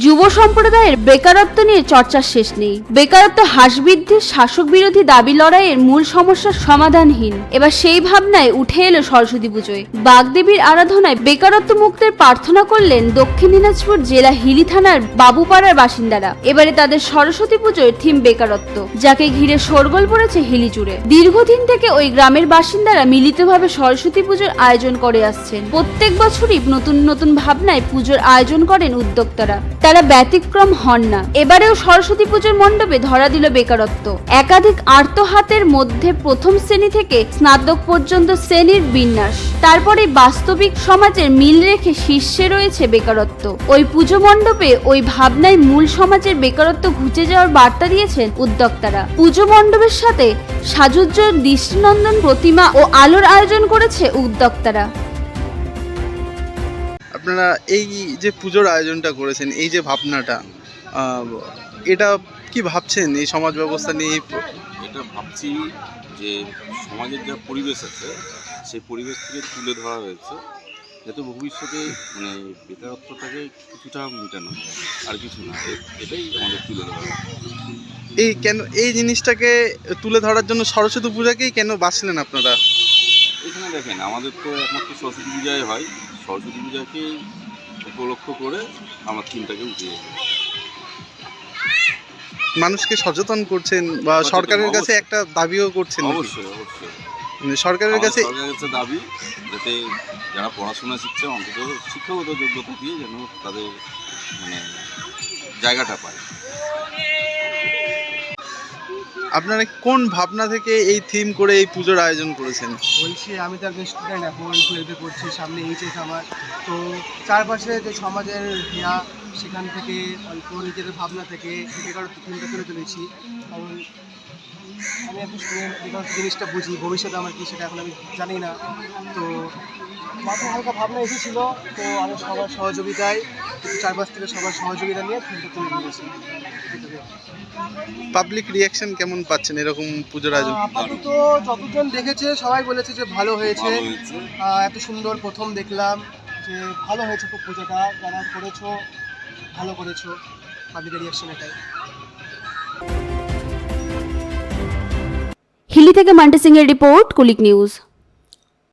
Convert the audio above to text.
যুব সম্প্রদায়ের বেকারত্ব নিয়ে চর্চার শেষ নেই। বেকারত্ব হ্রাস বৃদ্ধির শাসক বিরোধী দাবি লড়াইয়ের মূল সমস্যার সমাধানহীন। এবার সেই ভাবনায় উঠে এলো সরস্বতী পুজোয়। বাগদেবীর আরাধনায় বেকারত্ব মুক্তের প্রার্থনা করলেন দক্ষিণ দিনাজপুর জেলা হিলি থানার বাবুপাড়ার বাসিন্দারা। এবারে তাদের সরস্বতী পুজোর থিম বেকারত্ব, যাকে ঘিরে শোরগোল পড়েছে হিলি জুড়ে। দীর্ঘদিন থেকে ওই গ্রামের বাসিন্দারা মিলিতভাবে সরস্বতী পুজোর আয়োজন করে আসছেন। প্রত্যেক বছরই নতুন নতুন ভাবনায় পুজোর আয়োজন করেন উদ্যোক্তারা। তারা ব্যতিক্রম হন না। এবারেও সরস্বতী পুজোর মণ্ডপে ধরা দিল বেকারত্ব। একাধিক আর্তহাতের মধ্যে প্রথম শ্রেণি থেকে স্নাতক পর্যন্ত শ্রেণির বিন্যাস। তারপরে বাস্তবিক সমাজের মিল রেখে শীর্ষে রয়েছে বেকারত্ব। ওই পুজো মণ্ডপে ওই ভাবনায় মূল সমাজের বেকারত্ব ঘুচে যাওয়ার বার্তা দিয়েছেন উদ্যোক্তারা। পুজো মণ্ডপের সাথে সাজুজ্জ্বল দৃষ্টিনন্দন প্রতিমা ও আলোর আয়োজন করেছে উদ্যোক্তারা। আপনারা এই যে পুজোর আয়োজনটা করেছেন এই যে ভাবনাটা এটা কি ভাবছেন এই সমাজ ব্যবস্থা নিয়ে এটা ভাবছি যে সমাজের যা পরিবেশ আছে সেই পরিবেশ থেকে তুলে ধরা হয়েছে যাতে ভবিষ্যতে মানে বেকারত্বটাকে কিছুটা মেটানো। আর কিছু না এটাই আমাদের তুলে ধরা এই কেন এই জিনিসটাকে তুলে ধরার জন্য সরস্বতী পূজাকেই কেন বাঁচলেন আপনারা দেখেন আমাদের তো একমাত্র সরস্বতী পূজায় হয়। সরস্বতী পূজাকে উপলক্ষ করে আমার থিমটাকে উঠিয়ে মানুষকে সচেতন করছেন বা সরকারের কাছে একটা দাবিও করছেন অবশ্যই অবশ্যই। মানে সরকারের কাছে সরকারের কাছে দাবি যাতে যারা পড়াশোনা শিখছে অন্তত শিক্ষাগত যোগ্যতা দিয়ে যেন তাদের মানে জায়গাটা পায়। আপনারা কোন ভাবনা থেকে এই থিম করে এই পুজোর আয়োজন করেছেন? বলছি, আমি তো একজন স্টুডেন্ট এখন টুয়েলভে পড়ছি, সামনে এইচএস আমার। তো চারপাশে যে সমাজের ইয়া সেখান থেকে অল্প নিজেদের ভাবনা থেকে বেকারত্ব চিন্তা করে চলেছি কারণ আমি স্টুডেন্ট বেকারত্ব জিনিসটা বুঝি ভবিষ্যতে আমার কি সেটা এখন আমি জানি না। তো মাথায় হালকা ভাবনা এসেছিল তো আমি সবার সহযোগিতায় একটু চারপাশ থেকে সবার সহযোগিতা নিয়ে ফিল্ডটা তুলে নিয়েছি পাবলিক রিয়াকশন কেমন পাচ্ছেন? এরকম পুজোর আয়োজন? আপাতত যতজন দেখেছে সবাই বলেছে যে ভালো হয়েছে। এত সুন্দর প্রথম দেখলাম যে ভালো হয়েছে খুব পুজোটা। যারা করেছ ভালো করেছ পাবলিকের রিয়াকশন এটাই। হিলি থেকে মান্টি সিং এর রিপোর্ট কুলিক নিউজ